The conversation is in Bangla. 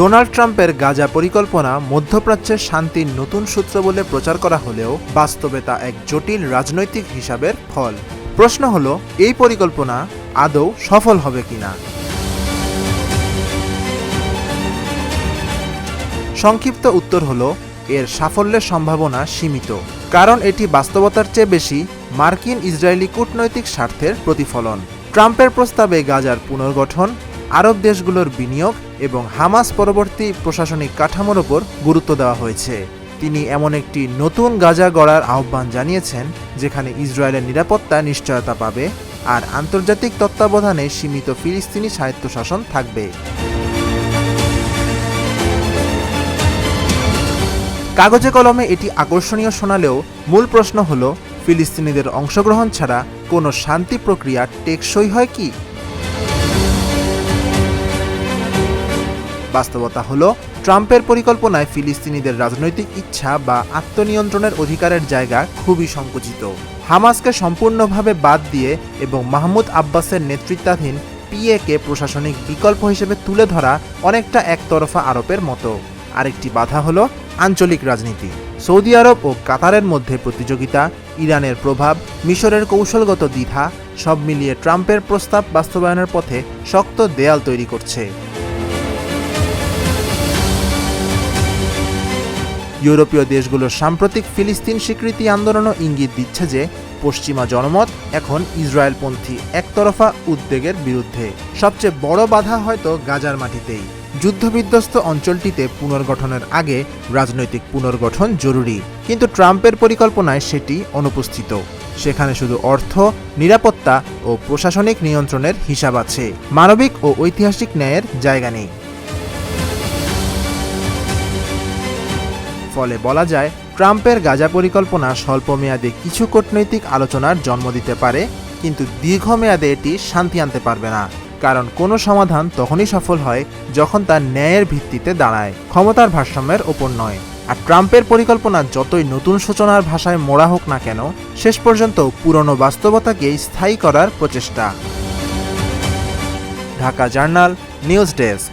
ডোনাল্ড ট্রাম্পের গাজা পরিকল্পনা মধ্যপ্রাচ্যের শান্তির নতুন সূত্র বলে প্রচার করা হলেও বাস্তবে তা এক জটিল রাজনৈতিক হিসাবের ফল। প্রশ্ন হল, এই পরিকল্পনা আদৌ সফল হবে কিনা? সংক্ষিপ্ত উত্তর হল, এর সাফল্যের সম্ভাবনা সীমিত। কারণ এটি বাস্তবতার চেয়ে বেশি মার্কিন ইসরায়েলি কূটনৈতিক স্বার্থের প্রতিফলন। ট্রাম্পের প্রস্তাবে গাজার পুনর্গঠন আরব দেশগুলোর বিনিয়োগ এবং হামাস পরবর্তী প্রশাসনিক কাঠামোর ওপর গুরুত্ব দেওয়া হয়েছে। তিনি এমন একটি নতুন গাজা গড়ার আহ্বান জানিয়েছেন, যেখানে ইসরায়েলের নিরাপত্তা নিশ্চয়তা পাবে আর আন্তর্জাতিক তত্ত্বাবধানে সীমিত ফিলিস্তিনি স্বায়ত্তশাসন থাকবে। কাগজে কলমে এটি আকর্ষণীয় শোনালেও মূল প্রশ্ন হল, ফিলিস্তিনিদের অংশগ্রহণ ছাড়া কোনো শান্তি প্রক্রিয়া টেকসই হয় কি? বাস্তবতা হলো, ট্রাম্পের পরিকল্পনায় ফিলিস্তিনিদের রাজনৈতিক ইচ্ছা বা আত্মনিয়ন্ত্রণের অধিকারের জায়গা খুবই সংকুচিত। হামাসকে সম্পূর্ণভাবে বাদ দিয়ে এবং মাহমুদ আব্বাসের নেতৃত্বাধীন পিএকে প্রশাসনিক বিকল্প হিসেবে তুলে ধরা অনেকটা একতরফা আরোপের মতো। আরেকটি বাধা হলো আঞ্চলিক রাজনীতি। সৌদি আরব ও কাতারের মধ্যে প্রতিযোগিতা, ইরানের প্রভাব, মিশরের কৌশলগত দ্বিধা, সব মিলিয়ে ট্রাম্পের প্রস্তাব বাস্তবায়নের পথে শক্ত দেয়াল তৈরি করছে। ইউরোপীয় দেশগুলোর সাম্প্রতিক ফিলিস্তিন স্বীকৃতি আন্দোলনও ইঙ্গিত দিচ্ছে যে পশ্চিমা জনমত এখন ইসরায়েলপন্থী একতরফা উদ্বেগের বিরুদ্ধে। সবচেয়ে বড় বাধা হয়তো গাজার মাটিতেই। যুদ্ধবিধ্বস্ত অঞ্চলটিতে পুনর্গঠনের আগে রাজনৈতিক পুনর্গঠন জরুরি। কিন্তু ট্রাম্পের পরিকল্পনায় সেটি অনুপস্থিত। সেখানে শুধু অর্থ, নিরাপত্তা ও প্রশাসনিক নিয়ন্ত্রণের হিসাব আছে। মানবিক ও ঐতিহাসিক ন্যায়ের জায়গা নেই। ফলে বলা যায়, ট্রাম্পের গাজা পরিকল্পনা স্বল্পমেয়াদে কিছু কূটনৈতিক আলোচনার জন্ম দিতে পারে, কিন্তু দীর্ঘমেয়াদে এটি শান্তি আনতে পারবে না। কারণ কোনো সমাধান তখনই সফল হয় যখন তার ন্যায়ের ভিত্তিতে দাঁড়ায়, ক্ষমতার ভারসাম্যের ওপর নয়। আর ট্রাম্পের পরিকল্পনা যতই নতুন সূচনার ভাষায় মোড়া হোক না কেন, শেষ পর্যন্ত পুরনো বাস্তবতাকেই স্থায়ী করার প্রচেষ্টা। Dhaka journal, news desk.